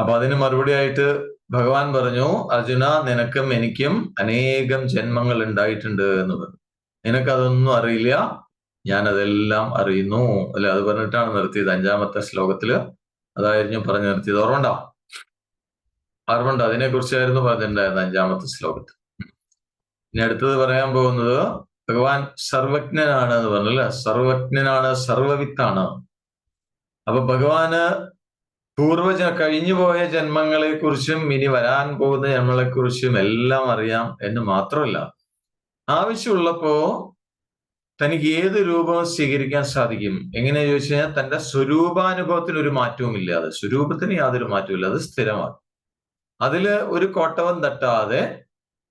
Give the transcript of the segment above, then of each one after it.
അപ്പൊ അതിന് മറുപടി ആയിട്ട് ഭഗവാൻ പറഞ്ഞു അർജുന നിനക്കും എനിക്കും അനേകം ജന്മങ്ങൾ ഉണ്ടായിട്ടുണ്ട് എന്ന് പറഞ്ഞു നിനക്കതൊന്നും അറിയില്ല. ഞാൻ അതെല്ലാം അറിയുന്നു. അല്ലെ? അത് പറഞ്ഞിട്ടാണ് നിർത്തിയത് അഞ്ചാമത്തെ ശ്ലോകത്തിൽ. അതായിരുന്നു പറഞ്ഞു നിർത്തിയത്. ഓർമ്മണ്ടോ ഓർമ്മണ്ടോ അതിനെ കുറിച്ചായിരുന്നു പറഞ്ഞിട്ടുണ്ടായിരുന്നത് അഞ്ചാമത്തെ ശ്ലോകത്തിൽ. ഇനി അടുത്തത് പറയാൻ പോകുന്നത് ഭഗവാൻ സർവജ്ഞനാണ് എന്ന് പറഞ്ഞല്ലേ സർവജ്ഞനാണ് സർവവിത്താണ്. അപ്പൊ ഭഗവാന് പൂർവജ കഴിഞ്ഞുപോയ ജന്മങ്ങളെ കുറിച്ചും ഇനി വരാൻ പോകുന്ന ജന്മങ്ങളെ കുറിച്ചും എല്ലാം അറിയാം എന്ന് മാത്രമല്ല ആവശ്യമുള്ളപ്പോ തനിക്ക് ഏത് രൂപവും സ്വീകരിക്കാൻ സാധിക്കും? എങ്ങനെ ചോദിച്ചു കഴിഞ്ഞാൽ തന്റെ സ്വരൂപാനുഭവത്തിന് ഒരു മാറ്റവും ഇല്ലാതെ സ്വരൂപത്തിന് യാതൊരു മാറ്റവും ഇല്ല അത് സ്ഥിരമാണ്. അതിൽ ഒരു കോട്ടവം തട്ടാതെ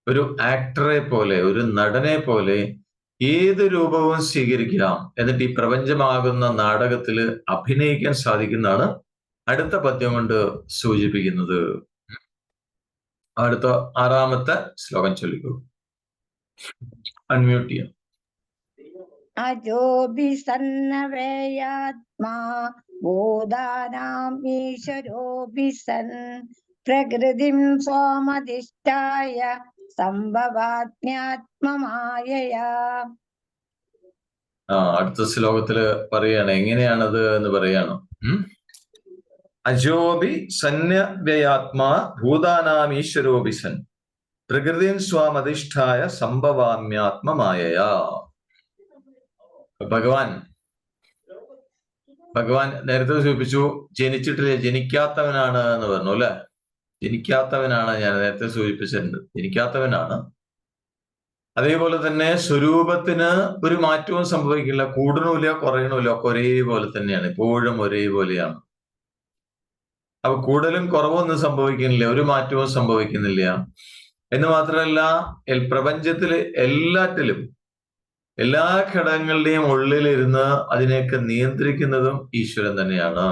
ഒരു ആക്ടറെ പോലെ ഒരു നടനെ പോലെ ഏത് രൂപവും സ്വീകരിക്കാം. എന്നിട്ട് ഈ പ്രപഞ്ചമാകുന്ന നാടകത്തിൽ അഭിനയിക്കാൻ സാധിക്കുന്നതാണ് അടുത്ത പദ്യം കൊണ്ട് സൂചിപ്പിക്കുന്നത് അടുത്ത ആറാമത്തെ ശ്ലോകം ചൊല്ലിക്കൂ. അൺമ്യൂട്ട് ചെയ്യാം. അജോബി സന്നവേയാത്മാ ഭൂതാനാം ഈശ്വരോബി സൻ പ്രകൃതിം സോമധിഷ്ഠായ സംഭവാത്മ്യാത്മമായയാ. ആ അടുത്ത ശ്ലോകത്തിൽ പറയാണ് എങ്ങനെയാണത് എന്ന് പറയാണ്? അജോബി ഭൂതാനാം ഈശ്വരോബി സൻ പ്രകൃതിൻ സ്വാമധിഷ്ഠായ സംഭവാമ്യാത്മമായയാ. ഭഗവാൻ ഭഗവാൻ നേരത്തെ സൂചിപ്പിച്ചു ജനിച്ചിട്ടില്ല ജനിക്കാത്തവനാണ് എന്ന് പറഞ്ഞു അല്ലെ? ജനിക്കാത്തവനാണ് ഞാൻ നേരത്തെ സൂചിപ്പിച്ചിട്ടുണ്ട്. ജനിക്കാത്തവനാണ്. അതേപോലെ തന്നെ സ്വരൂപത്തിന് ഒരു മാറ്റവും സംഭവിക്കില്ല കൂടണമില്ല കുറയണമില്ല ഒക്കെ ഒരേപോലെ തന്നെയാണ്. എപ്പോഴും ഒരേപോലെയാണ്. അപ്പൊ കൂടുതലും കുറവൊന്നും സംഭവിക്കുന്നില്ല ഒരു മാറ്റവും സംഭവിക്കുന്നില്ല. എന്ന് മാത്രമല്ല പ്രപഞ്ചത്തിൽ എല്ലാറ്റിലും എല്ലാ ഘടകങ്ങളുടെയും ഉള്ളിലിരുന്ന് അതിനെയൊക്കെ നിയന്ത്രിക്കുന്നതും ഈശ്വരൻ തന്നെയാണ്.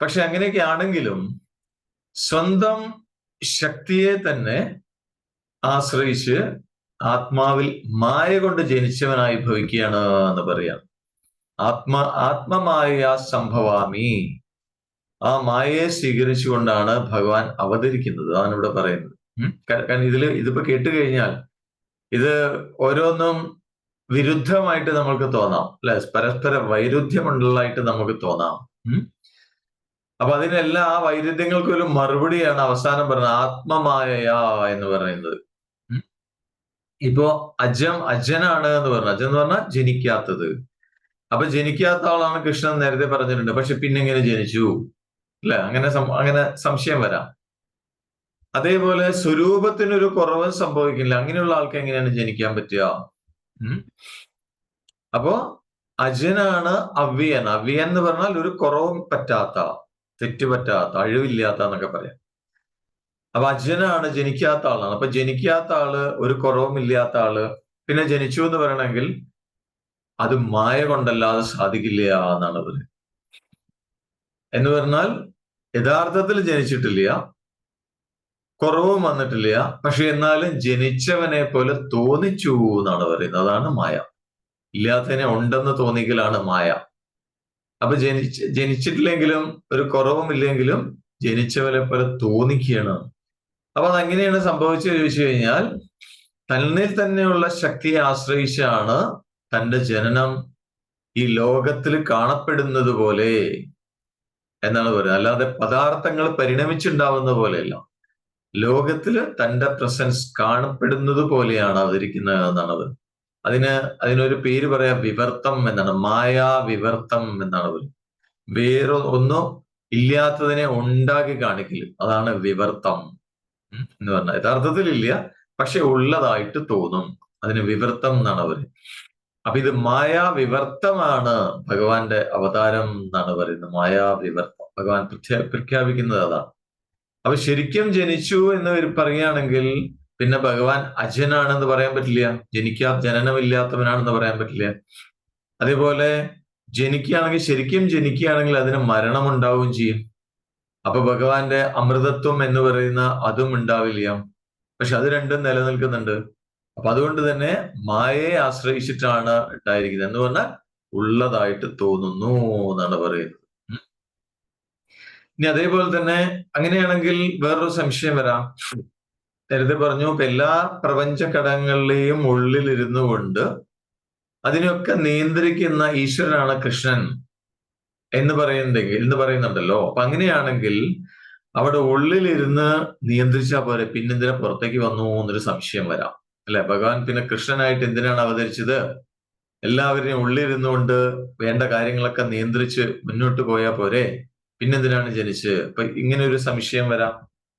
പക്ഷെ അങ്ങനെയൊക്കെ ആണെങ്കിലും സ്വന്തം ശക്തിയെ തന്നെ ആശ്രയിച്ച് ആത്മാവിൽ മായ കൊണ്ട് ജനിച്ചവനായി ഭവിക്കുകയാണ് എന്ന് പറയാം. ആത്മ ആത്മമായ സംഭവാമി. ആ മായയെ സ്വീകരിച്ചുകൊണ്ടാണ് ഭഗവാൻ അവതരിക്കുന്നത്. അതാണ് ഇവിടെ പറയുന്നത്. കാരണം ഇതിൽ ഇതിപ്പോ കേട്ട് കഴിഞ്ഞാൽ ഇത് ഓരോന്നും വിരുദ്ധമായിട്ട് നമുക്ക് തോന്നാം. അല്ലെ? പരസ്പര വൈരുദ്ധ്യമുള്ളതായിട്ട് നമുക്ക് തോന്നാം. അപ്പൊ അതിനെല്ലാം ആ വൈരുദ്ധ്യങ്ങൾക്ക് ഒരു മറുപടിയാണ് അവസാനം പറയുന്നത്. ആത്മമായയാ എന്ന് പറയുന്നത്. ഇപ്പോ അജം അജനാണ് എന്ന് പറഞ്ഞു. അജം എന്ന് പറഞ്ഞാൽ ജനിക്കാത്തത്. അപ്പൊ ജനിക്കാത്ത ആളാണ് കൃഷ്ണൻ നേരത്തെ പറഞ്ഞിട്ടുണ്ട്. പക്ഷെ പിന്നെങ്ങനെ ജനിച്ചു? അല്ലെ? അങ്ങനെ അങ്ങനെ സംശയം വരാം. അതേപോലെ സ്വരൂപത്തിനൊരു കുറവ് സംഭവിക്കില്ല. അങ്ങനെയുള്ള ആൾക്ക് എങ്ങനെയാണ് ജനിക്കാൻ പറ്റുക? അപ്പോ അജനാണ് അവ്യൻ അവ്യൻ എന്ന് പറഞ്ഞാൽ ഒരു കുറവും പറ്റാത്ത തെറ്റ് പറ്റാത്ത അഴിവില്ലാത്ത എന്നൊക്കെ പറയാം. അപ്പൊ അജനാണ് ജനിക്കാത്ത ആളാണ്. അപ്പൊ ജനിക്കാത്ത ആൾ ഒരു കുറവും ഇല്ലാത്ത ആൾ പിന്നെ ജനിച്ചു എന്ന് പറയണമെങ്കിൽ അത് മായ കൊണ്ടല്ലാതെ സാധിക്കില്ല എന്നാണ് പറയുന്നത് എന്ന് പറഞ്ഞാൽ യഥാർത്ഥത്തിൽ ജനിച്ചിട്ടില്ല. കുറവും വന്നിട്ടില്ല. പക്ഷെ എന്നാലും ജനിച്ചവനെ പോലെ തോന്നിച്ചു എന്നാണ് പറയുന്നത്. അതാണ് മായ. ഇല്ലാത്തതിനെ ഉണ്ടെന്ന് തോന്നിക്കലാണ് മായ. അപ്പൊ ജനിച്ച് ജനിച്ചിട്ടില്ലെങ്കിലും ഒരു കുറവും ഇല്ലെങ്കിലും ജനിച്ചവനെ പോലെ തോന്നിക്കുകയാണ്. അപ്പൊ അതെങ്ങനെയാണ് സംഭവിച്ചത് ചോദിച്ചു കഴിഞ്ഞാൽ തന്നിൽ തന്നെയുള്ള ശക്തിയെ ആശ്രയിച്ചാണ് തന്റെ ജനനം ഈ ലോകത്തിൽ കാണപ്പെടുന്നത് പോലെ എന്നാണ് പറയുന്നത്. അല്ലാതെ പദാർത്ഥങ്ങൾ പരിണമിച്ചുണ്ടാവുന്ന പോലെയല്ല. ലോകത്തിൽ തന്റെ പ്രസൻസ് കാണപ്പെടുന്നത് പോലെയാണ് അവതരിക്കുന്നത് എന്നാണത് അതിന് അതിനൊരു പേര് പറയാം വിവർത്തം എന്നാണ്. മായാ വിവർത്തം എന്നാണ് പറയുന്നത്. വേറെ ഒന്നും ഇല്ലാത്തതിനെ ഉണ്ടാക്കി കാണിക്കില്ല അതാണ് വിവർത്തം എന്ന് പറഞ്ഞാൽ യഥാർത്ഥത്തിൽ ഇല്ല. പക്ഷെ ഉള്ളതായിട്ട് തോന്നും. അതിന് വിവർത്തം എന്നാണ് പറയുന്നത്. അപ്പൊ ഇത് മായാ വിവർത്തമാണ് ഭഗവാന്റെ അവതാരം എന്നാണ് പറയുന്നത്. മായാ വിവർത്തം ഭഗവാൻ പ്രഖ്യാ- പ്രഖ്യാപിക്കുന്നത് അതാണ്. അപ്പൊ ശരിക്കും ജനിച്ചു എന്ന് പറയുകയാണെങ്കിൽ പിന്നെ ഭഗവാൻ അജനാണെന്ന് പറയാൻ പറ്റില്ല. ജനിക്കാ ജനനമില്ലാത്തവനാണെന്ന് പറയാൻ പറ്റില്ല. അതേപോലെ ജനിക്കുകയാണെങ്കിൽ ശരിക്കും ജനിക്കുകയാണെങ്കിൽ അതിന് മരണം ഉണ്ടാവുകയും ചെയ്യും. അപ്പൊ ഭഗവാന്റെ അമൃതത്വം എന്ന് പറയുന്ന അതും ഉണ്ടാവില്ല. പക്ഷെ അത് രണ്ടും നിലനിൽക്കുന്നുണ്ട്. അപ്പൊ അതുകൊണ്ട് തന്നെ മായയെ ആശ്രയിച്ചിട്ടാണ് ഉണ്ടായിരിക്കുന്നത്. എന്ന് പറഞ്ഞാൽ ഉള്ളതായിട്ട് തോന്നുന്നു എന്നാണ് പറയുന്നത്. ഇനി അതേപോലെ തന്നെ അങ്ങനെയാണെങ്കിൽ വേറൊരു സംശയം വരാം. നേരത്തെ പറഞ്ഞു എല്ലാ പ്രപഞ്ച ഘടകങ്ങളിലെയും ഉള്ളിലിരുന്നു കൊണ്ട് അതിനൊക്കെ നിയന്ത്രിക്കുന്ന ഈശ്വരനാണ് കൃഷ്ണൻ എന്ന് പറയുന്നെങ്കിൽ എന്ന് പറയുന്നുണ്ടല്ലോ. അപ്പൊ അങ്ങനെയാണെങ്കിൽ അവിടെ ഉള്ളിലിരുന്ന് നിയന്ത്രിച്ചാൽ പോലെ പിന്നെന്തിനാ പുറത്തേക്ക് വന്നു എന്നൊരു സംശയം വരാം. അല്ലെ? ഭഗവാൻ പിന്നെ കൃഷ്ണനായിട്ട് എന്തിനാണ് അവതരിച്ചത്? എല്ലാവരെയും ഉള്ളിരുന്നു കൊണ്ട് വേണ്ട കാര്യങ്ങളൊക്കെ നിയന്ത്രിച്ച് മുന്നോട്ട് പോയാൽ പോരെ. പിന്നെന്തിനാണ് ജനിച്ച്? ഇപ്പൊ ഇങ്ങനെ ഒരു സംശയം വരാം.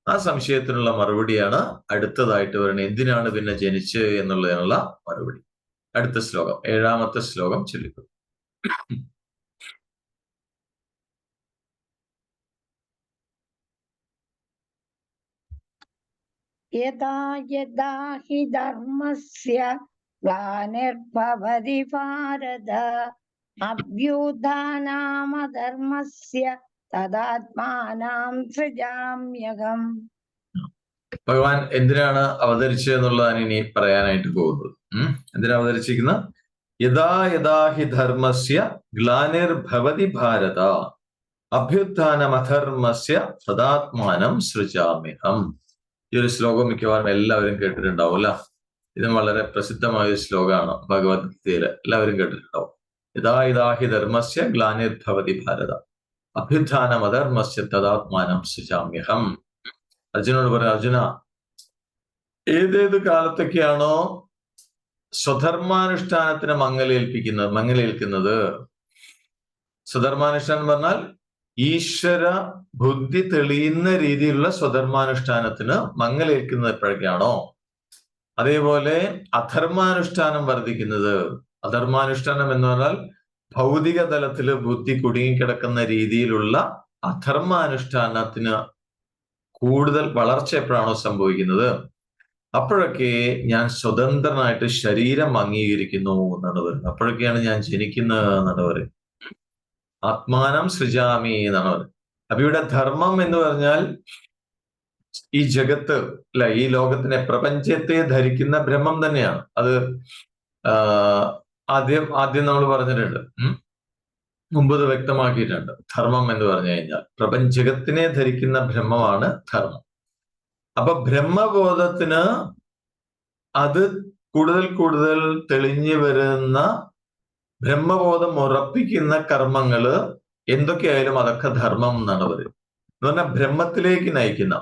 ആ സംശയത്തിനുള്ള മറുപടിയാണ് അടുത്തതായിട്ട് വരണേ എന്തിനാണ് പിന്നെ ജനിച്ച് എന്നുള്ളതിനുള്ള മറുപടി. അടുത്ത ശ്ലോകം ഏഴാമത്തെ ശ്ലോകം ചൊല്ലിക്കും യഥാ യഥാ ധർമ്മസ്യ ഗ്ലാനിർഭവതി ഭാരത അഭ്യുത്ഥാനാമധർമ്മസ്യ തദാത്മാനാം സൃജാമ്യകം ഭഗവാൻ എന്തിനാണ് അവതരിച്ചതെന്നുള്ളതാണ് ഇനി പറയാനായിട്ട് പോകുന്നത്. ഉം? എന്തിനാ അവതരിച്ചിരിക്കുന്നത്? യഥാ യഥാ ഹി ധർമ്മസ്യ ഗ്ലാനിർഭവതി ഭാരത അഭ്യുത്ഥാനമധർമ്മസ്യ സദാത്മാനം സൃജാമ്യഹം. ഈ ഒരു ശ്ലോകം മിക്കവാറും എല്ലാവരും കേട്ടിട്ടുണ്ടാവും അല്ല? ഇത് വളരെ പ്രസിദ്ധമായ ഒരു ശ്ലോകമാണ് ഭഗവത്ഗീതയിൽ എല്ലാവരും കേട്ടിട്ടുണ്ടാവും. യഥാ ഇതാഹി ധർമ്മസ്യ ഗ്ലാനിർഭവതി ഭാരത. അഭ്യുത്ഥാനം അധർമ്മസ്യ തദാത്മാനം സൃജാമ്യഹം. അർജുനോട് പറയാം അർജുന ഏതേത് കാലത്തൊക്കെയാണോ സ്വധർമാനുഷ്ഠാനത്തിന് മങ്ങലേൽപ്പിക്കുന്നത് മങ്ങലേൽക്കുന്നത്? സ്വധർമാനുഷ്ഠാനം പറഞ്ഞാൽ ഈശ്വര ബുദ്ധി തെളിയുന്ന രീതിയിലുള്ള സ്വധർമാനുഷ്ഠാനത്തിന് മങ്ങലേൽക്കുന്നത് എപ്പോഴൊക്കെയാണോ അതേപോലെ അധർമാനുഷ്ഠാനം വർദ്ധിക്കുന്നത്. അധർമാനുഷ്ഠാനം എന്ന് പറഞ്ഞാൽ ഭൗതിക തലത്തിൽ ബുദ്ധി കുടുങ്ങിക്കിടക്കുന്ന രീതിയിലുള്ള അധർമാനുഷ്ഠാനത്തിന് കൂടുതൽ വളർച്ച എപ്പോഴാണോ സംഭവിക്കുന്നത്? അപ്പോഴൊക്കെ ഞാൻ സ്വതന്ത്രനായിട്ട് ശരീരം അംഗീകരിക്കുന്നു എന്നാണ് പറയുന്നത്. അപ്പോഴൊക്കെയാണ് ഞാൻ ജനിക്കുന്നത് എന്നാണ് പറയുന്നത്. ആത്മാനം സൃജാമി എന്നാണ് പറയുന്നത് അപ്പൊ ഇവിടെ ധർമ്മം എന്ന് പറഞ്ഞാൽ ഈ ജഗത്ത് അല്ല ഈ ലോകത്തിനെ പ്രപഞ്ചത്തെ ധരിക്കുന്ന ബ്രഹ്മം തന്നെയാണ്. അത് ആദ്യം ആദ്യം നമ്മൾ പറഞ്ഞിട്ടുണ്ട്. മുമ്പ് ഇത് വ്യക്തമാക്കിയിട്ടുണ്ട്. ധർമ്മം എന്ന് പറഞ്ഞു കഴിഞ്ഞാൽ പ്രപഞ്ചകത്തിനെ ധരിക്കുന്ന ബ്രഹ്മമാണ് ധർമ്മം. അപ്പൊ ബ്രഹ്മബോധത്തിന് അത് കൂടുതൽ കൂടുതൽ തെളിഞ്ഞു വരുന്ന ബ്രഹ്മബോധം ഉറപ്പിക്കുന്ന കർമ്മങ്ങൾ എന്തൊക്കെയായാലും അതൊക്കെ ധർമ്മം എന്നാണ് പറയുന്നത് എന്ന് പറഞ്ഞാൽ ബ്രഹ്മത്തിലേക്ക് നയിക്കുന്ന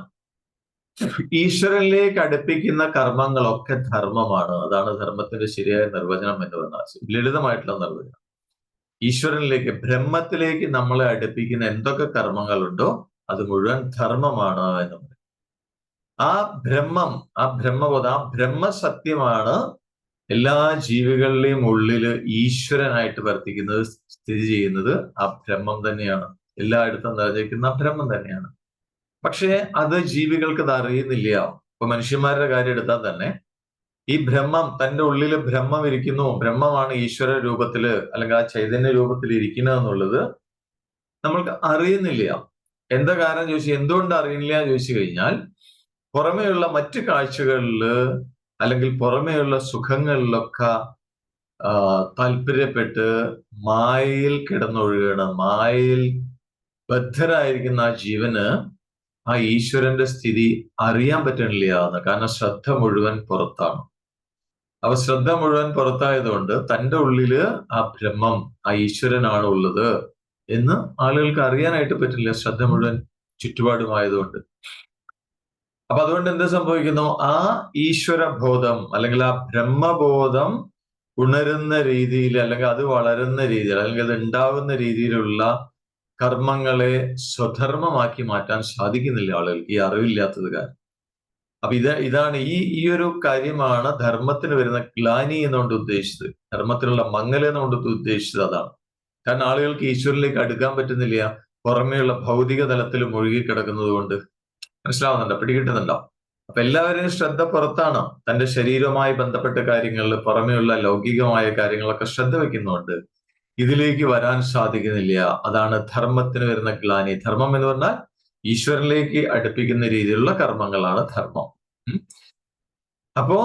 ഈശ്വരനിലേക്ക് അടുപ്പിക്കുന്ന കർമ്മങ്ങളൊക്കെ ധർമ്മമാണ്. അതാണ് ധർമ്മത്തിന്റെ ശരിയായ നിർവചനം എന്ന് പറഞ്ഞാൽ. ലളിതമായിട്ടുള്ള നിർവചനം. ഈശ്വരനിലേക്ക് ബ്രഹ്മത്തിലേക്ക് നമ്മളെ അടുപ്പിക്കുന്ന എന്തൊക്കെ കർമ്മങ്ങളുണ്ടോ അത് മുഴുവൻ ധർമ്മമാണ് എന്ന് പറയും ആ ബ്രഹ്മം ആ ബ്രഹ്മബോധം ആ ബ്രഹ്മസത്യമാണ് എല്ലാ ജീവികളുടെയും ഉള്ളിൽ ഈശ്വരനായിട്ട് വർത്തിക്കുന്നത് സ്ഥിതി ചെയ്യുന്നത് ആ ബ്രഹ്മം തന്നെയാണ്. എല്ലായിടത്തും നിറഞ്ഞിരിക്കുന്ന ബ്രഹ്മം തന്നെയാണ്. പക്ഷേ അത് ജീവികൾക്ക് അത് അറിയുന്നില്ല. ഇപ്പൊ മനുഷ്യന്മാരുടെ കാര്യം എടുത്താൽ തന്നെ ഈ ബ്രഹ്മം തന്റെ ഉള്ളിൽ ബ്രഹ്മം ഇരിക്കുന്നു. ബ്രഹ്മമാണ് ഈശ്വര രൂപത്തിൽ അല്ലെങ്കിൽ ആ ചൈതന്യ രൂപത്തിൽ ഇരിക്കുന്നത് എന്നുള്ളത് നമ്മൾക്ക് അറിയുന്നില്ല. എന്താ കാരണം ചോദിച്ചു എന്തുകൊണ്ട് അറിയുന്നില്ല ചോദിച്ചു കഴിഞ്ഞാൽ പുറമേയുള്ള മറ്റു കാഴ്ചകളിൽ അല്ലെങ്കിൽ പുറമേയുള്ള സുഖങ്ങളിലൊക്കെ താല്പര്യപ്പെട്ട് മായയിൽ കിടന്നൊഴുകണം. മായയിൽ ബദ്ധരായിരിക്കുന്ന ആ ജീവന് ആ ഈശ്വരന്റെ സ്ഥിതി അറിയാൻ പറ്റണില്ല എന്ന്. കാരണം ശ്രദ്ധ മുഴുവൻ പുറത്താണ്. അപ്പൊ ശ്രദ്ധ മുഴുവൻ പുറത്തായതുകൊണ്ട് തന്റെ ഉള്ളിൽ ആ ബ്രഹ്മം ആ ഈശ്വരനാണ് ഉള്ളത് എന്ന് ആളുകൾക്ക് അറിയാനായിട്ട് പറ്റില്ല. ശ്രദ്ധ മുഴുവൻ ചുറ്റുപാടുമായതുകൊണ്ട്. അപ്പൊ അതുകൊണ്ട് എന്ത് സംഭവിക്കുന്നു? ആ ഈശ്വര ബോധം അല്ലെങ്കിൽ ആ ബ്രഹ്മബോധം ഉണരുന്ന രീതിയിൽ അല്ലെങ്കിൽ അത് വളരുന്ന രീതിയിൽ അല്ലെങ്കിൽ അത് ഉണ്ടാവുന്ന രീതിയിലുള്ള കർമ്മങ്ങളെ സ്വധർമ്മമാക്കി മാറ്റാൻ സാധിക്കുന്നില്ല ആളുകൾക്ക്. ഈ അറിവില്ലാത്തത് കാരണം. അപ്പൊ ഇത് ഇതാണ് ഈ ഈ ഒരു കാര്യമാണ് ധർമ്മത്തിന് വരുന്ന ഗ്ലാനി എന്നുകൊണ്ട് ഉദ്ദേശിച്ചത്. ധർമ്മത്തിനുള്ള മങ്ങൽ എന്നുകൊണ്ട് ഉദ്ദേശിച്ചത് അതാണ്. കാരണം ആളുകൾക്ക് ഈശ്വരനിലേക്ക് അടുക്കാൻ പറ്റുന്നില്ല. പുറമേയുള്ള ഭൗതിക തലത്തിൽ മുഴുകി കിടക്കുന്നത് കൊണ്ട് മനസ്സിലാവുന്നുണ്ടോ? പിടികിട്ടുന്നുണ്ടോ? അപ്പൊ എല്ലാവരും ശ്രദ്ധ പുറത്താണ്. തന്റെ ശരീരവുമായി ബന്ധപ്പെട്ട കാര്യങ്ങളിൽ പുറമെയുള്ള ലൗകികമായ കാര്യങ്ങളൊക്കെ ശ്രദ്ധ വെക്കുന്നുണ്ട് ഇതിലേക്ക് വരാൻ സാധിക്കുന്നില്ല. അതാണ് ധർമ്മത്തിന് വരുന്ന ഗ്ലാനി. ധർമ്മം എന്ന് പറഞ്ഞാൽ ഈശ്വരനിലേക്ക് അടുപ്പിക്കുന്ന രീതിയിലുള്ള കർമ്മങ്ങളാണ് ധർമ്മം. അപ്പോ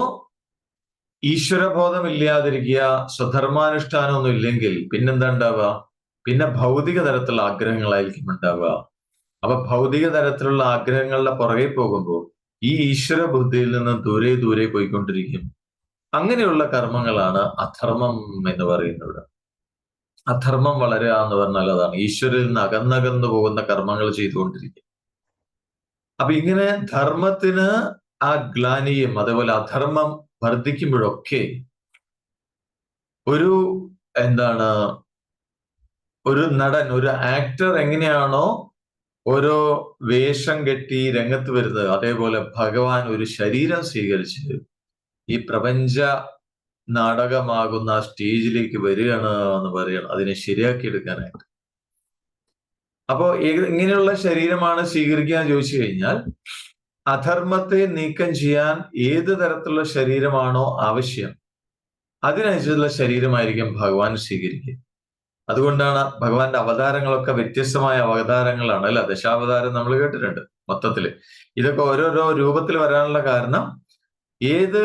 ഈശ്വരബോധം ഇല്ലാതിരിക്കുക സ്വധർമാനുഷ്ഠാനമൊന്നും ഇല്ലെങ്കിൽ പിന്നെന്താ ഉണ്ടാവുക? പിന്നെ ഭൗതിക തരത്തിലുള്ള ആഗ്രഹങ്ങളായിരിക്കും ഉണ്ടാവുക. അപ്പൊ ഭൗതിക തരത്തിലുള്ള ആഗ്രഹങ്ങളുടെ പുറകെ പോകുമ്പോൾ ഈ ഈശ്വര ബുദ്ധിയിൽ നിന്ന് ദൂരെ ദൂരെ പോയിക്കൊണ്ടിരിക്കും. അങ്ങനെയുള്ള കർമ്മങ്ങളാണ് അധർമ്മം എന്ന് പറയുന്നത്. അധർമ്മം വളരുക എന്ന് പറഞ്ഞാൽ അതാണ്. ഈശ്വരിൽ നിന്ന് അകന്നകന്നു പോകുന്ന കർമ്മങ്ങൾ ചെയ്തുകൊണ്ടിരിക്കും. അപ്പൊ ഇങ്ങനെ ധർമ്മത്തിന് ആ ഗ്ലാനിയും അതേപോലെ അധർമ്മം വർദ്ധിക്കുമ്പോഴൊക്കെ ഒരു എന്താണ്? ഒരു നടൻ ഒരു ആക്ടർ എങ്ങനെയാണോ ഓരോ വേഷം കെട്ടി രംഗത്ത് വരുന്നത് അതേപോലെ ഭഗവാൻ ഒരു ശരീരം സ്വീകരിച്ച് ഈ പ്രപഞ്ച നാടകമാകുന്ന സ്റ്റേജിലേക്ക് വരികയാണ് എന്ന് പറയണം അതിനെ ശരിയാക്കി എടുക്കാനായിട്ട്. അപ്പോ ഇങ്ങനെയുള്ള ശരീരമാണ് സ്വീകരിക്കുക ചോദിച്ചു കഴിഞ്ഞാൽ അധർമ്മത്തെ നീക്കം ചെയ്യാൻ ഏത് തരത്തിലുള്ള ശരീരമാണോ ആവശ്യം അതിനനുസരിച്ചുള്ള ശരീരമായിരിക്കും ഭഗവാൻ സ്വീകരിക്കുക. അതുകൊണ്ടാണ് ഭഗവാന്റെ അവതാരങ്ങളൊക്കെ വ്യത്യസ്തമായ അവതാരങ്ങളാണ്. അല്ല ദശാവതാരം നമ്മൾ കേട്ടിട്ടുണ്ട് മൊത്തത്തിൽ ഇതൊക്കെ ഓരോരോ രൂപത്തിൽ വരാനുള്ള കാരണം ഏത്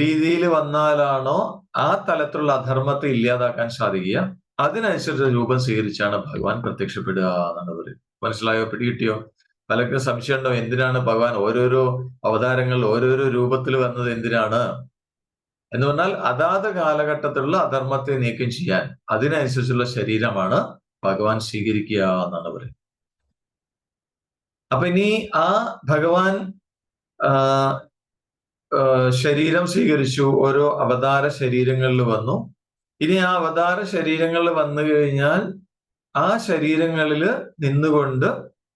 രീതിയിൽ വന്നാലാണോ ആ തലത്തിലുള്ള അധർമ്മത്തെ ഇല്ലാതാക്കാൻ സാധിക്കുക. അതിനനുസരിച്ച് രൂപം സ്വീകരിച്ചാണ് ഭഗവാൻ പ്രത്യക്ഷപ്പെടുക എന്നാണ് പറയുന്നത് മനസ്സിലായോ? പിടികിട്ടിയോ? പലർക്കും സംശയമുണ്ടോ? എന്തിനാണ് ഭഗവാൻ ഓരോരോ അവതാരങ്ങളിൽ ഓരോരോ രൂപത്തിൽ വന്നത് എന്തിനാണ്? എന്ന് പറഞ്ഞാൽ അതാത് കാലഘട്ടത്തിലുള്ള അധർമ്മത്തെ നീക്കം ചെയ്യാൻ അതിനനുസരിച്ചുള്ള ശരീരമാണ് ഭഗവാൻ സ്വീകരിക്കുക എന്നാണ് പറയുന്നത്. അപ്പൊ ഇനി ആ ഭഗവാൻ ശരീരം സ്വീകരിച്ചു ഓരോ അവതാര ശരീരങ്ങളിൽ വന്നു. ഇനി ആ അവതാര ശരീരങ്ങളിൽ വന്നു കഴിഞ്ഞാൽ ആ ശരീരങ്ങളിൽ നിന്നുകൊണ്ട്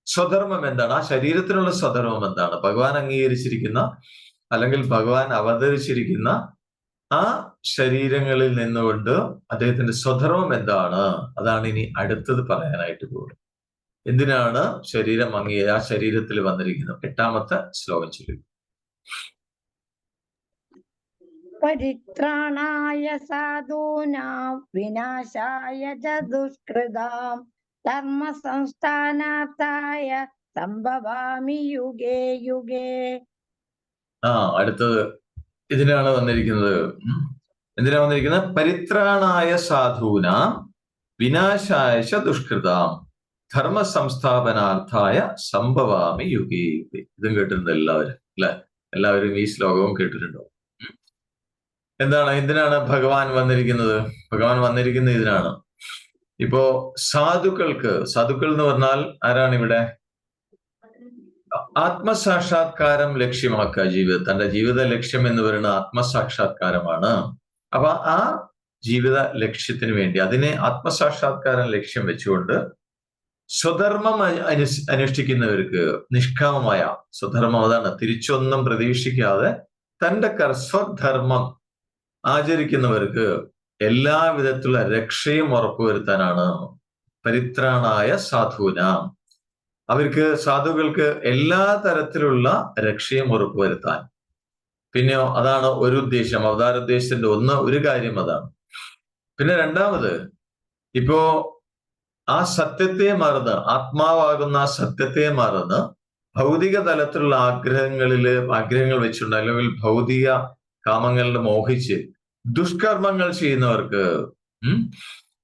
സ്വധർമ്മം എന്താണ്? ആ ശരീരത്തിനുള്ള സ്വധർമ്മം എന്താണ്? ഭഗവാൻ അംഗീകരിച്ചിരിക്കുന്ന അല്ലെങ്കിൽ ഭഗവാൻ അവതരിച്ചിരിക്കുന്ന ആ ശരീരങ്ങളിൽ നിന്നുകൊണ്ട് അദ്ദേഹത്തിന്റെ സ്വധർമ്മം എന്താണ്? അതാണ് ഇനി അടുത്തത് പറയാനായിട്ട് പോകുന്നത്. എന്തിനാണ് ശരീരം അങ്ങേ ആ ശരീരത്തിൽ വന്നിരിക്കുന്നത് എട്ടാമത്തെ ശ്ലോകം ചൊല്ലുക. പരിത്രാണായ സാധൂനാം വിനാശായ ദുഷ്കൃതാം ധർമ്മ സംസ്ഥാനാർത്ഥായ സംഭവാമി യുഗേ യുഗേ. ആ അടുത്തത് ഇതിനാണ് വന്നിരിക്കുന്നത്. എന്തിനാ വന്നിരിക്കുന്നത്? പരിത്രാണായ സാധൂന വിനാശായ ദുഷ്കൃതാം ധർമ്മ സംസ്ഥാപനാർത്ഥായ സംഭവാമി യുഗേ. ഇതും കേട്ടിട്ടുണ്ട് എല്ലാവരും അല്ലെ? എല്ലാവരും ഈ ശ്ലോകവും കേട്ടിട്ടുണ്ടോ? എന്താണ് എന്തിനാണ് ഭഗവാൻ വന്നിരിക്കുന്നത്? ഭഗവാൻ വന്നിരിക്കുന്നത് ഇതിനാണ്. ഇപ്പോ സാധുക്കൾക്ക് സാധുക്കൾ എന്ന് പറഞ്ഞാൽ ആരാണ് ഇവിടെ ആത്മസാക്ഷാത്കാരം ലക്ഷ്യമാക്കുക ജീവിതം. തന്റെ ജീവിത ലക്ഷ്യം എന്ന് പറയുന്നത് ആത്മസാക്ഷാത്കാരമാണ്. അപ്പൊ ആ ജീവിത ലക്ഷ്യത്തിന് വേണ്ടി അതിനെ ആത്മസാക്ഷാത്കാരം ലക്ഷ്യം വെച്ചുകൊണ്ട് സ്വധർമ്മം അനു അനുഷ്ഠിക്കുന്നവർക്ക് നിഷ്കാമമായ സ്വധർമ്മം അതാണ്. തിരിച്ചൊന്നും പ്രതീക്ഷിക്കാതെ തന്റെ സ്വധർമ്മം ആചരിക്കുന്നവർക്ക് എല്ലാ വിധത്തിലുള്ള രക്ഷയും ഉറപ്പുവരുത്താനാണ് പരിത്രാണായ സാധുന അവർക്ക് സാധുക്കൾക്ക് എല്ലാ തരത്തിലുള്ള രക്ഷയും ഉറപ്പുവരുത്താൻ. പിന്നെയോ അതാണ് ഒരു ഉദ്ദേശം. അവതാര ഉദ്ദേശത്തിന്റെ ഒന്ന് ഒരു കാര്യം അതാണ്. പിന്നെ രണ്ടാമത് ഇപ്പോ ആ സത്യത്തെ മറന്ന് ആത്മാവാകുന്ന ആ സത്യത്തെ മറന്ന് ഭൗതിക തലത്തിലുള്ള ആഗ്രഹങ്ങളിൽ ആഗ്രഹങ്ങൾ വെച്ചിട്ടുണ്ട്. അല്ലെങ്കിൽ ഭൗതിക കാമങ്ങളിൽ മോഹിച്ച് ദുഷ്കർമ്മങ്ങൾ ചെയ്യുന്നവർക്ക്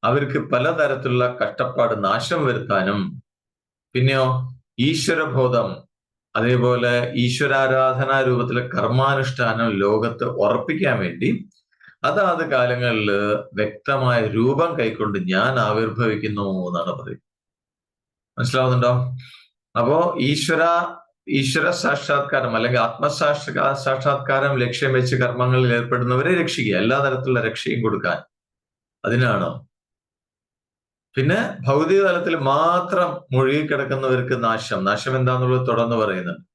അവർക്ക് പലതരത്തിലുള്ള കഷ്ടപ്പാട് നാശം വരുത്താനും പിന്നെയോ ഈശ്വരബോധം. അതേപോലെ ഈശ്വരാരാധനാ രൂപത്തിലെ കർമാനുഷ്ഠാനം ലോകത്ത് ഉറപ്പിക്കാൻ വേണ്ടി അതാത് കാലങ്ങളിൽ വ്യക്തമായ രൂപം കൈക്കൊണ്ട് ഞാൻ ആവിർഭവിക്കുന്നു എന്നാണ് പറയുന്നത്. മനസ്സിലാവുന്നുണ്ടോ? അപ്പോ ഈശ്വര ഈശ്വര സാക്ഷാത്കാരം അല്ലെങ്കിൽ ആത്മസാക്ഷാ സാക്ഷാത്കാരം ലക്ഷ്യം വെച്ച് കർമ്മങ്ങളിൽ ഏർപ്പെടുന്നവരെ രക്ഷിക്കുക എല്ലാ തരത്തിലുള്ള രക്ഷയും കൊടുക്കാൻ. അതിനാണ്? പിന്നെ ഭൗതിക തലത്തിൽ മാത്രം മുഴുകിക്കിടക്കുന്നവർക്ക് നാശം. നാശം എന്താന്നുള്ളത് തുടർന്ന് പറയുന്നുണ്ട്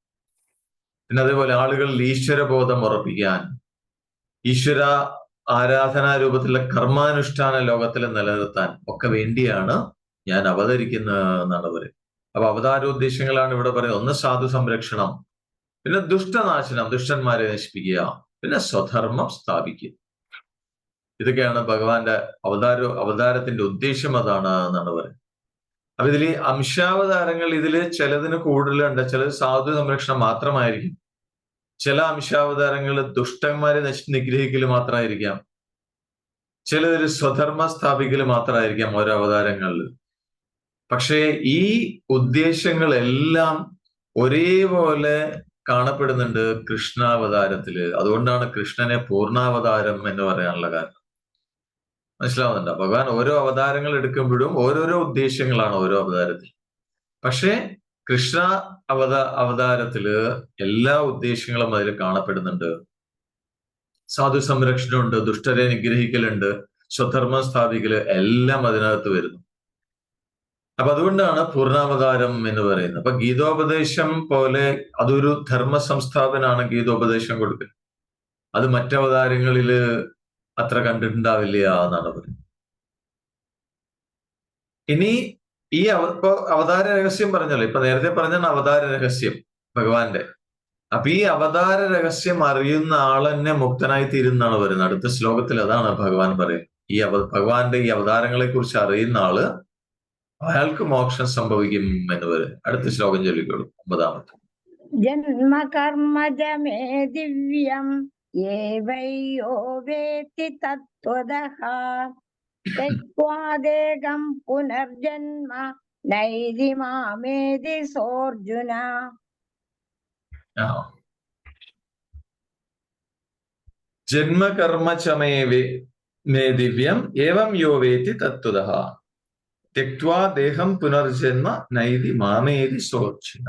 പിന്നെ അതേപോലെ ആളുകളിൽ ഈശ്വരബോധം ഉറപ്പിക്കാൻ ഈശ്വര ആരാധനാ രൂപത്തിലുള്ള കർമാനുഷ്ഠാന ലോകത്തിൽ നിലനിർത്താൻ ഒക്കെ വേണ്ടിയാണ് ഞാൻ അവതരിക്കുന്നത് എന്നാണ് പറയുന്നത്. അപ്പൊ അവതാരോദ്ദേശങ്ങളാണ് ഇവിടെ പറയുന്നത്. ഒന്ന് സാധു സംരക്ഷണം പിന്നെ ദുഷ്ടനാശനം ദുഷ്ടന്മാരെ നശിപ്പിക്കുക പിന്നെ സ്വധർമ്മം സ്ഥാപിക്കുക. ഇതൊക്കെയാണ് ഭഗവാന്റെ അവതാര അവതാരത്തിന്റെ ഉദ്ദേശം അതാണ് എന്നാണ് പറയുന്നത്. അപ്പൊ ഇതിൽ അംശാവതാരങ്ങൾ ഇതിൽ ചിലതിന് കൂടുതലുണ്ട് ചിലത് സാധു സംരക്ഷണം മാത്രമായിരിക്കും. ചില അംശാവതാരങ്ങൾ ദുഷ്ടന്മാരെ നശി നിഗ്രഹിക്കൽ മാത്രമായിരിക്കാം. ചിലതിൽ സ്വധർമ്മ സ്ഥാപിക്കൽ മാത്രമായിരിക്കാം ഓരോ അവതാരങ്ങളിൽ പക്ഷേ ഈ ഉദ്ദേശങ്ങളെല്ലാം ഒരേപോലെ കാണപ്പെടുന്നുണ്ട് കൃഷ്ണാവതാരത്തിൽ. അതുകൊണ്ടാണ് കൃഷ്ണനെ പൂർണാവതാരം എന്ന് പറയാനുള്ള കാരണം. മനസ്സിലാവുന്നുണ്ടോ. ഭഗവാൻ ഓരോ അവതാരങ്ങൾ എടുക്കുമ്പോഴും ഓരോരോ ഉദ്ദേശങ്ങളാണ് ഓരോ അവതാരത്തിൽ. പക്ഷേ കൃഷ്ണ അവത അവതാരത്തിൽ എല്ലാ ഉദ്ദേശങ്ങളും അതിൽ കാണപ്പെടുന്നുണ്ട്. സാധു സംരക്ഷണമുണ്ട് ദുഷ്ടരെ നിഗ്രഹിക്കലുണ്ട് സ്വധർമ്മം സ്ഥാപിക്കൽ എല്ലാം അതിനകത്ത് വരുന്നു. അപ്പൊ അതുകൊണ്ടാണ് പൂർണാവതാരം എന്ന് പറയുന്നത്. അപ്പൊ ഗീതോപദേശം പോലെ അതൊരു ധർമ്മ സംസ്ഥാപനാണ് ഗീതോപദേശം കൊടുക്കുന്നത് അത് മറ്റവതാരങ്ങളിൽ അത്ര കണ്ടിട്ടുണ്ടാവില്ല എന്നാണ് പറയുന്നത്. ഇനി ഈ ഇപ്പൊ അവതാര രഹസ്യം പറഞ്ഞല്ലോ. ഇപ്പൊ നേരത്തെ പറഞ്ഞാണ് അവതാര രഹസ്യം ഭഗവാന്റെ. അപ്പൊ ഈ അവതാര രഹസ്യം അറിയുന്ന ആൾ തന്നെ മുക്തനായി തീരുന്നാണ് വരുന്നത് അടുത്ത ശ്ലോകത്തിൽ അതാണ് ഭഗവാൻ പറയുന്നത്. ഈ അവ ഭഗവാന്റെ ഈ അവതാരങ്ങളെ കുറിച്ച് അറിയുന്ന ആൾ അയാൾക്ക് മോക്ഷം സംഭവിക്കും എന്ന് വരും. അടുത്ത ശ്ലോകം ചൊല്ലിക്കോളൂ ഒമ്പതാമത്തെ. ജന്മ കർമ്മജമേ ദിവ്യം ഏവയോ വേത്തി തത്വതഃ തെക്വാദേകം പുനർജന്മ നൈതി മാമേതി സോർജുന ആ ജന്മകർമ്മ ചമേവേ മേ ദിവ്യം ഏവം യോ വേത്തി തത്വത തെക്വാ ദേഹം പുനർജന്മ നൈതി മാമേതി സോർജുന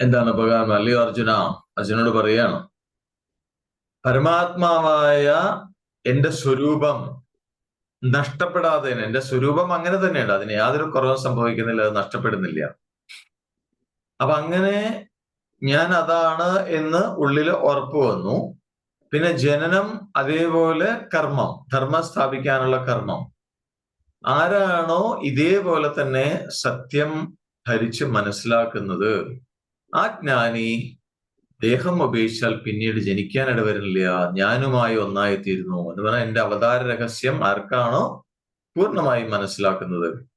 എന്താണ് ഭഗവാൻ അല്ലയോ അർജുന അർജുനോട് പറയാണ് പരമാത്മാവായ എന്റെ സ്വരൂപം നഷ്ടപ്പെടാതെ എന്റെ സ്വരൂപം അങ്ങനെ തന്നെയുണ്ട്. അതിന് യാതൊരു കുറവും സംഭവിക്കുന്നില്ല അത് നഷ്ടപ്പെടുന്നില്ല. അപ്പൊ അങ്ങനെ ഞാൻ അതാണ് എന്ന് ഉള്ളിൽ ഉറപ്പ് വന്നു. പിന്നെ ജനനം അതേപോലെ കർമ്മം ധർമ്മം സ്ഥാപിക്കാനുള്ള കർമ്മം. ആരാണോ ഇതേപോലെ തന്നെ സത്യം ധരിച്ച് മനസ്സിലാക്കുന്നത്? ആ ജ്ഞാനി ദേഹം ഉപേക്ഷിച്ചാൽ പിന്നീട് ജനിക്കാനിട ഇടവരില്ല. ഞാനുമായി ഒന്നായി തീരുന്നു എന്ന് പറഞ്ഞാൽ എന്റെ അവതാര രഹസ്യം ആർക്കാണോ പൂർണമായി മനസ്സിലാക്കുന്നത്.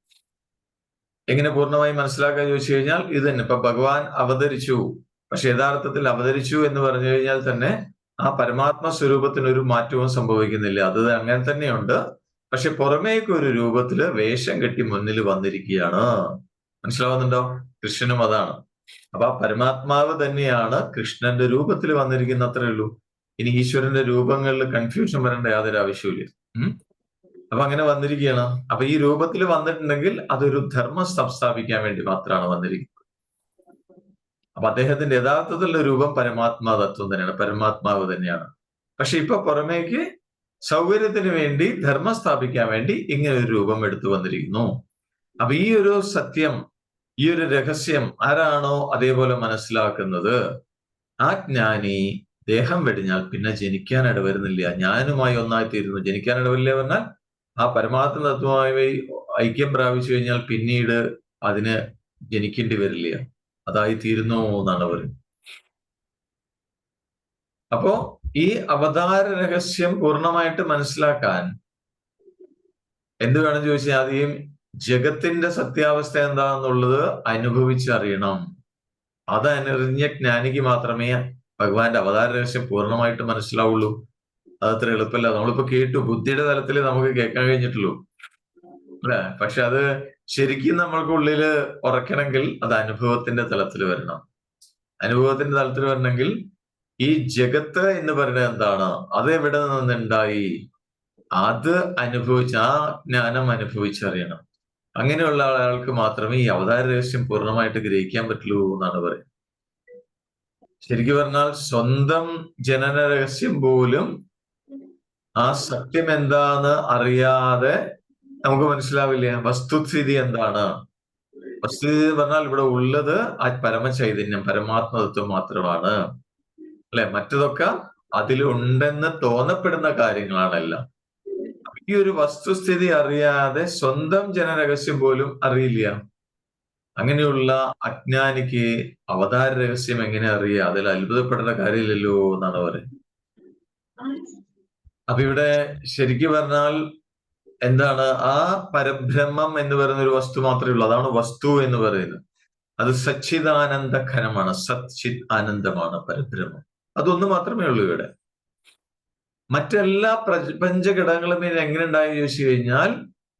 എങ്ങനെ പൂർണമായി മനസ്സിലാക്കാൻ ചോദിച്ചു കഴിഞ്ഞാൽ ഇത് തന്നെ. ഇപ്പൊ ഭഗവാൻ അവതരിച്ചു. പക്ഷെ യഥാർത്ഥത്തിൽ അവതരിച്ചു എന്ന് പറഞ്ഞു കഴിഞ്ഞാൽ തന്നെ ആ പരമാത്മ സ്വരൂപത്തിന് ഒരു മാറ്റവും സംഭവിക്കുന്നില്ല. അത് അങ്ങനെ തന്നെയുണ്ട്. പക്ഷെ പുറമേക്ക് ഒരു രൂപത്തിൽ വേഷം കെട്ടി മുന്നിൽ വന്നിരിക്കുകയാണ്. മനസ്സിലാവുന്നുണ്ടോ? കൃഷ്ണനും അതാണ്. അപ്പൊ ആ പരമാത്മാവ് തന്നെയാണ് കൃഷ്ണന്റെ രൂപത്തിൽ വന്നിരിക്കുന്ന അത്രേ ഉള്ളൂ. ഇനി ഈശ്വരന്റെ രൂപങ്ങളിൽ കൺഫ്യൂഷൻ വരേണ്ട യാതൊരു ആവശ്യമില്ല അപ്പൊ അങ്ങനെ വന്നിരിക്കുകയാണ്. അപ്പൊ ഈ രൂപത്തിൽ വന്നിട്ടുണ്ടെങ്കിൽ അതൊരു ധർമ്മം സംസ്ഥാപിക്കാൻ വേണ്ടി മാത്രമാണ് വന്നിരിക്കുന്നത്. അപ്പൊ അദ്ദേഹത്തിന്റെ യഥാർത്ഥത്തിലുള്ള രൂപം പരമാത്മാ തത്വം തന്നെയാണ്. പരമാത്മാവ് തന്നെയാണ്. പക്ഷെ ഇപ്പൊ പുറമേക്ക് സൗകര്യത്തിന് വേണ്ടി ധർമ്മം സ്ഥാപിക്കാൻ വേണ്ടി ഇങ്ങനെ ഒരു രൂപം എടുത്തു വന്നിരിക്കുന്നു. അപ്പൊ ഈ ഒരു സത്യം ഈ ഒരു രഹസ്യം ആരാണോ അതേപോലെ മനസ്സിലാക്കുന്നത്? ആ ജ്ഞാനി ദേഹം വെടിഞ്ഞാൽ പിന്നെ ജനിക്കാൻ ഇടവരുന്നില്ല. ഞാനുമായി ഒന്നായി തീരുന്നു ജനിക്കാൻ ഇടവരില്ല പറഞ്ഞാൽ ആ പരമാത്മ തത്വമായി ഐക്യം പ്രാപിച്ചു കഴിഞ്ഞാൽ പിന്നീട് അതിന് ജനിക്കേണ്ടി വരില്ല. അതായി തീരുന്നു എന്നാണ് പറയുന്നത് അപ്പോ ഈ അവതാര രഹസ്യം പൂർണമായിട്ട് മനസ്സിലാക്കാൻ എന്ത് വേണം ചോദിച്ചാൽ ആദ്യം ജഗത്തിന്റെ സത്യാവസ്ഥ എന്താണെന്നുള്ളത് അനുഭവിച്ചറിയണം. അതനറിഞ്ഞ ജ്ഞാനിക്ക് മാത്രമേ ഭഗവാന്റെ അവതാര രഹസ്യം പൂർണമായിട്ട് മനസ്സിലാവുള്ളൂ. അതത്ര എളുപ്പമല്ല. നമ്മളിപ്പോ കേട്ടു ബുദ്ധിയുടെ തലത്തിൽ നമുക്ക് കേൾക്കാൻ കഴിഞ്ഞിട്ടുള്ളൂ. അല്ലെ? പക്ഷെ അത് ശരിക്കും നമ്മൾക്ക് ഉള്ളിൽ ഉറക്കണമെങ്കിൽ അത് അനുഭവത്തിന്റെ തലത്തിൽ വരണം. അനുഭവത്തിന്റെ തലത്തിൽ വരണമെങ്കിൽ ഈ ജഗത്ത് എന്ന് പറയുന്നത് എന്താണ്? അത് എവിടെ നിന്നുണ്ടായി? അത് അനുഭവിച്ച് ആ ജ്ഞാനം അനുഭവിച്ചറിയണം. അങ്ങനെയുള്ള ആളുകൾക്ക് മാത്രമേ ഈ അവതാര രഹസ്യം പൂർണമായിട്ട് ഗ്രഹിക്കാൻ പറ്റുള്ളൂ എന്നാണ് പറയുന്നത്. ശരിക്കും പറഞ്ഞാൽ സ്വന്തം ജനന രഹസ്യം പോലും ആ സത്യം എന്താന്ന് അറിയാതെ നമുക്ക് മനസ്സിലാവില്ല? വസ്തുസ്ഥിതി എന്താണ്? വസ്തുസ്ഥിതി എന്ന് പറഞ്ഞാൽ ഇവിടെ ഉള്ളത് ആ പരമചൈതന്യം പരമാത്മതത്വം മാത്രമാണ്. അല്ലെ? മറ്റതൊക്കെ അതിലുണ്ടെന്ന് തോന്നപ്പെടുന്ന കാര്യങ്ങളാണെല്ലാം. ഈ ഒരു വസ്തുസ്ഥിതി അറിയാതെ സ്വന്തം ജനരഹസ്യം പോലും അറിയില്ല. അങ്ങനെയുള്ള അജ്ഞാനിക്ക് അവതാര രഹസ്യം എങ്ങനെ അറിയാം? അതിൽ അത്ഭുതപ്പെടേണ്ട കാര്യമില്ലല്ലോ എന്നാണ് പറയുന്നത്. അപ്പൊ ഇവിടെ ശരിക്കും പറഞ്ഞാൽ എന്താണ്? ആ പരബ്രഹ്മം എന്ന് പറയുന്ന ഒരു വസ്തു മാത്രമേ ഉള്ളൂ. അതാണ് വസ്തു എന്ന് പറയുന്നത്. അത് സച്ചിദാനന്ദ ഖനമാണ് സച്ചിത് ആനന്ദമാണ് പരബ്രഹ്മം. അതൊന്നു മാത്രമേ ഉള്ളൂ ഇവിടെ. മറ്റെല്ലാ പ്രപഞ്ച ഘടകങ്ങളും ഇതിന് എങ്ങനെ ഉണ്ടായെന്ന് ചോദിച്ചു കഴിഞ്ഞാൽ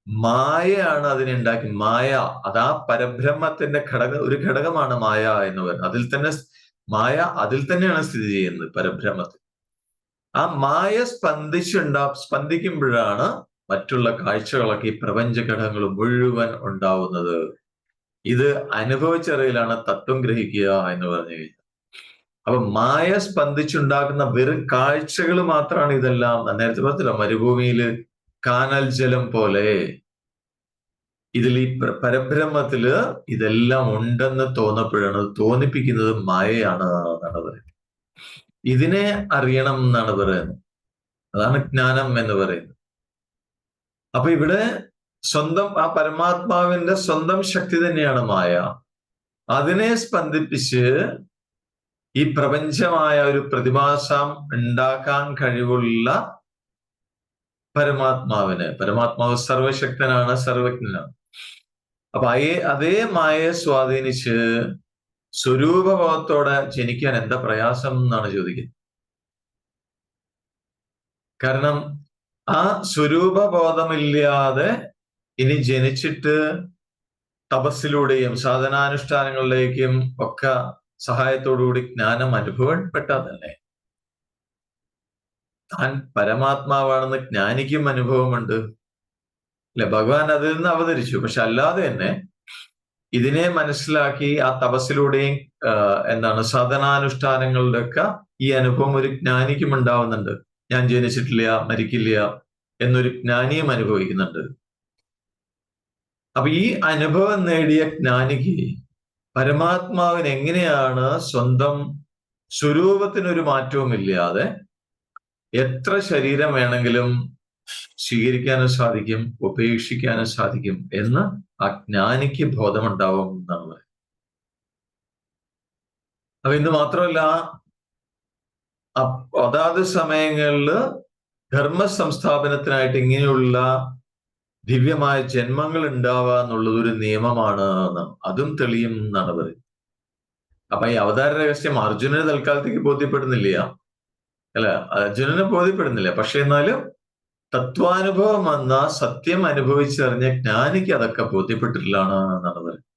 മായയാണ് അതിനെ ഉണ്ടാക്കി മായ. അതാ പരബ്രഹ്മത്തിന്റെ ഘടക ഒരു ഘടകമാണ് മായ എന്ന് പറയുന്നത്. അതിൽ തന്നെ മായ അതിൽ തന്നെയാണ് സ്ഥിതി ചെയ്യുന്നത് പരബ്രഹ്മത്തിൽ. ആ മായ സ്പന്ദിച്ചുണ്ടാ സ്പന്ദിക്കുമ്പോഴാണ് മറ്റുള്ള കാഴ്ചകളൊക്കെ ഈ പ്രപഞ്ച ഘടകങ്ങൾ മുഴുവൻ ഉണ്ടാവുന്നത്. ഇത് അനുഭവിച്ചറിയലാണ് തത്വം ഗ്രഹിക്കുക എന്ന് പറഞ്ഞു കഴിഞ്ഞാൽ. അപ്പൊ മായ സ്പന്ദിച്ചുണ്ടാക്കുന്ന വെറും കാഴ്ചകൾ മാത്രമാണ് ഇതെല്ലാം. നേരത്തെ പറഞ്ഞില്ല മരുഭൂമിയിൽ കാനൽ ജലം പോലെ. ഇതിൽ ഈ പരബ്രഹ്മത്തിൽ ഇതെല്ലാം ഉണ്ടെന്ന് തോന്നപ്പോഴാണ് തോന്നിപ്പിക്കുന്നത് മായയാണ് എന്നാണ് പറയുന്നത്. ഇതിനെ അറിയണം എന്നാണ് പറയുന്നത്. അതാണ് ജ്ഞാനം എന്ന് പറയുന്നത്. അപ്പൊ ഇവിടെ സ്വന്തം ആ പരമാത്മാവിന്റെ സ്വന്തം ശക്തി തന്നെയാണ് മായ. അതിനെ സ്പന്ദിപ്പിച്ച് ഈ പ്രപഞ്ചമായ ഒരു പ്രതിഭാസം ഉണ്ടാക്കാൻ കഴിവുള്ള പരമാത്മാവിന്. പരമാത്മാവ് സർവശക്തനാണ് സർവജ്ഞനാണ്. അപ്പൊ അയേ അതേ മായയെ സ്വാധീനിച്ച് സ്വരൂപഭാവത്തോടെ ജനിക്കാൻ എന്താ പ്രയാസം എന്നാണ് ചോദിക്കുന്നത്. കാരണം ആ സ്വരൂപബോധമില്ലാതെ ഇനി ജനിച്ചിട്ട് തപസ്സിലൂടെയും സാധനാനുഷ്ഠാനങ്ങളിലേക്കും ഒക്കെ സഹായത്തോടുകൂടി ജ്ഞാനം അനുഭവപ്പെട്ടാൽ തന്നെ താൻ പരമാത്മാവാണെന്ന് ജ്ഞാനിക്കും അനുഭവമുണ്ട്. അല്ലെ? ഭഗവാൻ അതിൽ നിന്ന് അവതരിച്ചു. പക്ഷെ അല്ലാതെ തന്നെ ഇതിനെ മനസ്സിലാക്കി ആ തപസ്സിലൂടെയും എന്താണ് സാധനാനുഷ്ഠാനങ്ങളിലൊക്കെ ഈ അനുഭവം ഒരു ജ്ഞാനിക്കും ഉണ്ടാവുന്നുണ്ട്. ഞാൻ ജനിച്ചിട്ടില്ല മരിക്കില്ല എന്നൊരു ജ്ഞാനിയും അനുഭവിക്കുന്നുണ്ട്. അപ്പൊ ഈ അനുഭവം നേടിയ ജ്ഞാനിക്ക് പരമാത്മാവിന് എങ്ങനെയാണ് സ്വന്തം സ്വരൂപത്തിനൊരു മാറ്റവുമില്ലാതെ എത്ര ശരീരം വേണമെങ്കിലും സ്വീകരിക്കാനും സാധിക്കും ഉപേക്ഷിക്കാനും സാധിക്കും എന്ന് ആ ജ്ഞാനിക്ക് ബോധമുണ്ടാവും എന്നാണ് പറയുന്നത്. അപ്പൊ ഇന്ന് മാത്രമല്ല അതാത് സമയങ്ങളിൽ ധർമ്മ സംസ്ഥാപനത്തിനായിട്ട് ഇങ്ങനെയുള്ള ദിവ്യമായ ജന്മങ്ങൾ ഉണ്ടാവുക എന്നുള്ളത് ഒരു നിയമമാണ് അതും തെളിയും എന്നാണ് പറയുന്നത് അപ്പൊ ഈ അവതാര രഹസ്യം അർജുനന് തൽക്കാലത്തേക്ക് ബോധ്യപ്പെടുന്നില്ല. അല്ല അർജുനന് ബോധ്യപ്പെടുന്നില്ല. പക്ഷെ എന്നാലും തത്വാനുഭവം വന്ന സത്യം അനുഭവിച്ചറിഞ്ഞ ജ്ഞാനിക്ക് അതൊക്കെ ബോധ്യപ്പെട്ടിട്ടില്ലാണ് എന്നാണ് പറയുന്നത്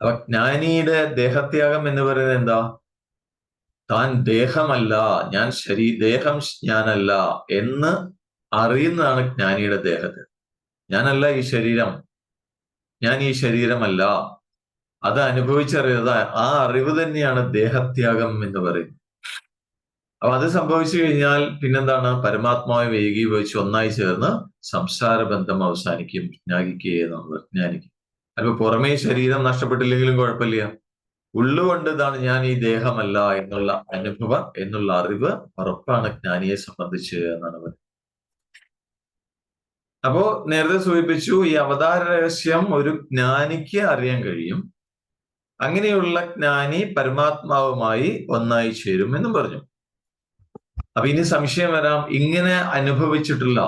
അപ്പൊ ജ്ഞാനിയുടെ ദേഹത്യാഗം എന്ന് പറയുന്നത് എന്താ? താൻ ദേഹമല്ല ഞാൻ ശരീ ദേഹം ഞാനല്ല എന്ന് അറിയുന്നതാണ് ജ്ഞാനിയുടെ ദേഹത്ത്. ഞാനല്ല ഈ ശരീരം. ഞാൻ ഈ ശരീരമല്ല. അത് അനുഭവിച്ചറിയത് ആ അറിവ് തന്നെയാണ് ദേഹത്യാഗം എന്ന് പറയുന്നത്. അപ്പൊ അത് സംഭവിച്ചു കഴിഞ്ഞാൽ പിന്നെന്താണ്? പരമാത്മാവ് ഏകീഭവിച്ച് ഒന്നായി ചേർന്ന് സംസാര ബന്ധം അവസാനിക്കും ജ്ഞാനിക്കുക ജ്ഞാനിക്കും. അപ്പൊ പുറമേ ശരീരം നഷ്ടപ്പെട്ടില്ലെങ്കിലും കുഴപ്പമില്ല. ഉള്ളുകൊണ്ട് ഇതാണ് ഞാൻ ഈ ദേഹമല്ല എന്നുള്ള അനുഭവം എന്നുള്ള അറിവ് ഉറപ്പാണ് ജ്ഞാനിയെ സംബന്ധിച്ച് എന്നാണ് പറയുന്നത്. അപ്പോ നേരത്തെ സൂചിപ്പിച്ചു ഈ അവതാര രഹസ്യം ഒരു ജ്ഞാനിക്ക് അറിയാൻ കഴിയും. അങ്ങനെയുള്ള ജ്ഞാനി പരമാത്മാവുമായി ഒന്നായി ചേരും എന്നും പറഞ്ഞു. അപ്പൊ ഇനി സംശയം വരാം ഇങ്ങനെ അനുഭവിച്ചിട്ടുള്ള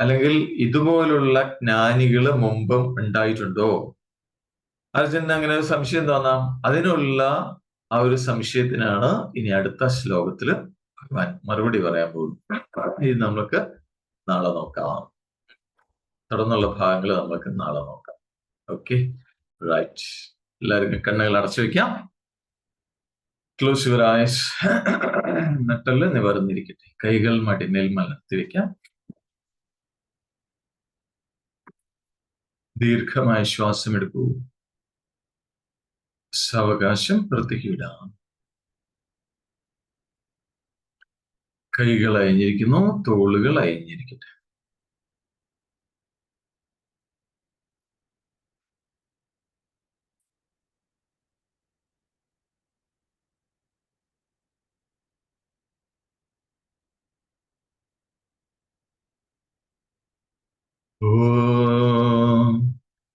അല്ലെങ്കിൽ ഇതുപോലുള്ള ജ്ഞാനികൾ മുമ്പും ഉണ്ടായിട്ടുണ്ടോ? അർജുനന് അങ്ങനെ ഒരു സംശയം തോന്നാം. അതിനുള്ള ആ ഒരു സംശയത്തിനാണ് ഇനി അടുത്ത ശ്ലോകത്തിൽ ഭഗവാൻ മറുപടി പറയാൻ പോകുന്നത്. ഇത് നമുക്ക് നാളെ നോക്കാം. തുടർന്നുള്ള ഭാഗങ്ങൾ നമുക്ക് നാളെ നോക്കാം. ഓക്കെ റൈറ്റ് എല്ലാവരും കണ്ണുകൾ അടച്ചു വെക്കാം. ക്ലോസ് യുവർ ആയസ് നട്ടൽ നിവർന്നിരിക്കട്ടെ. കൈകൾ മടിനിൽ മലർത്തി വെക്കാം. ദീർഘമായ ശ്വാസം എടുക്കൂ സാവകാശം പ്രത്യേകിടാം കൈകൾ അയഞ്ഞിരിക്കുന്നു. തോളുകൾ അയഞ്ഞിരിക്കട്ടെ.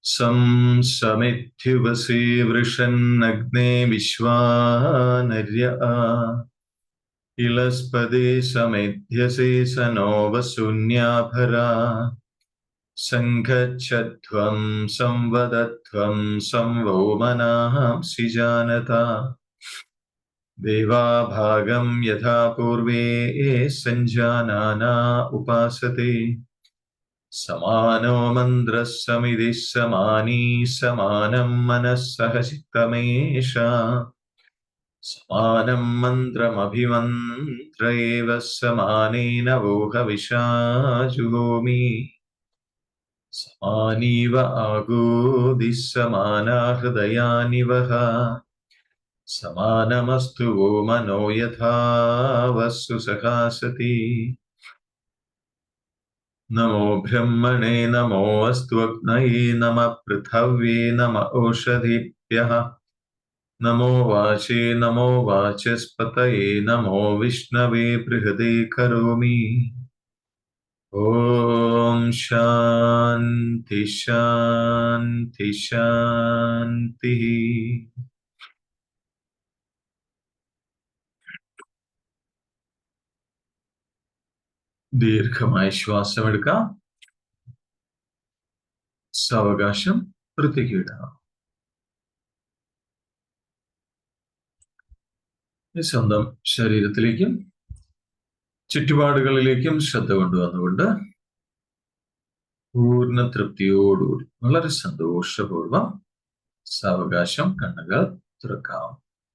सं समित्युपसे वृषन्नग्ने विश्वानर्य समेध्यसे स नो वसून्याभरा सङ्घच्छध्वं संवदध्वं संवो मनांसि जानता देवाभागं यथा पूर्वे सञ्जानाना उपासते സമാനോ മന്ത്രസമിതി സമാനീ സമാനം മനസ്സഹ ചിത്തമേഷ സമാനം മന്ത്രമഭിമന്ത്രേവ സമാനേന വോഹവിഷാജുഹോമി സമാനീവ ആഗോതി സമാനാ ഹൃദയാനി സമാനമസ്തു വോ മനോ യഥാ വസ്തു സഹാസതി. नमोऽभ्यह्मणे नमो अग्नये नम पृथिव्ये नम ओषधिभ्यः नमो वाचे नमो वाचस्पतये नमो विष्णवे बृहदे करोमि। ॐ शान्ति शान्ति शान्तिः। ശാന്തി ശ്വാസം എടുക്കാം. സാവകാശം വൃത്തിക്ക് ഈ സ്വന്തം ശരീരത്തിലേക്കും ചുറ്റുപാടുകളിലേക്കും ശ്രദ്ധ കൊണ്ടുവന്നുകൊണ്ട് പൂർണ തൃപ്തിയോടുകൂടി വളരെ സന്തോഷപൂർവം സാവകാശം കണ്ണുകൾ തുറക്കാം.